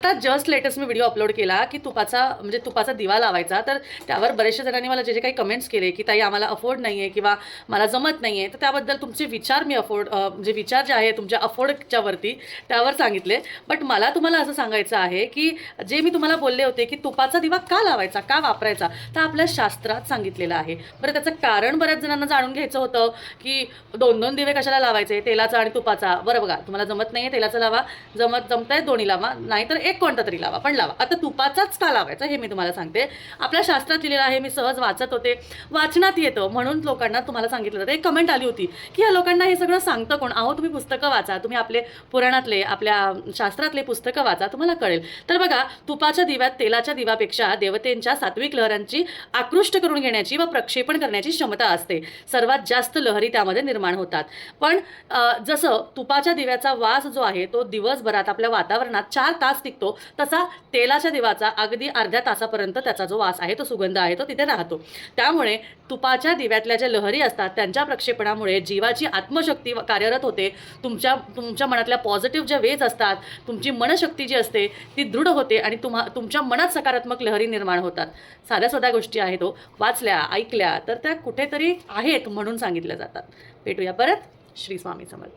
आता just latest मी video upload केला की तुपाचा म्हणजे तुपाचा दिवा लावायचा. तर त्यावर बरेचशा जणांनी मला जे जे काही कमेंट्स केले की ताई आम्हाला अफोर्ड नाही आहे किंवा मला जमत नाही आहे तर त्याबद्दल तुमचे विचार मी अफोर्ड म्हणजे विचार जे आहे तुमच्या अफोर्डच्या वरती त्यावर सांगितले. बट मला तुम्हाला असं सांगायचं आहे की जे मी तुम्हाला बोलले होते की तुपाचा दिवा का लावायचा का वापरायचा तर आपल्या शास्त्रात सांगितलेलं आहे. बरं त्याचं कारण बऱ्याच जणांना जाणून घ्यायचं होतं की दोन दोन दिवे कशाला लावायचे तेलाचा आणि तुपाचा. बरं बघा तुम्हाला जमत नाही आहे तेलाचा लावा जमत जमताय दोन्ही लावा नाहीतर एक कोणता तरी लावा पण लावा. आता तुपाचाच का लावायचा हे मी तुम्हाला सांगते. आपल्या शास्त्रात लिहिलेलं आहे मी सहज वाचत होते. वाचनात येतं म्हणून लोकांना तुम्हाला सांगितलं जातं. एक कमेंट आली होती की या लोकांना हे सगळं सांगतं कोण? अहो तुम्ही पुस्तकं वाचा. तुम्ही आपले पुराणातले आपल्या शास्त्रातले पुस्तकं वाचा. तुम्हाला कळेल. तर बघा तुपाच्या दिव्यात तेलाच्या दिवापेक्षा देवतेंच्या सात्विक लहरांची आकृष्ट करून घेण्याची व प्रक्षेपण करण्याची क्षमता असते. सर्वात जास्त लहरी त्यामध्ये निर्माण होतात. पण जसं तुपाच्या दिव्याचा वास जो आहे तो दिवसभरात आपल्या वातावरणात चार तास टिकतो तसा तेलाच्या दिवाचा अगदी अर्ध्या तासापर्यंत त्याचा जो वास आहे तो सुगंध आहे तो तिथे राहतो. त्यामुळे तुपाच्या दिव्यातल्या ज्या लहरी असतात त्यांच्या प्रक्षेपणामुळे जीवाची आत्मशक्ती कार्यरत होते. तुमच्या तुमच्या मनातल्या पॉझिटिव्ह ज्या वेज असतात तुमची मनशक्ती जी असते ती दृढ होते आणि तुम्हा तुमच्या मनात सकारात्मक लहरी निर्माण होतात. साध्या साध्या गोष्टी आहेत तो वाचल्या ऐकल्या तर त्या कुठेतरी आहेत म्हणून सांगितल्या जातात. भेटूया परत. श्री स्वामी समर्थ.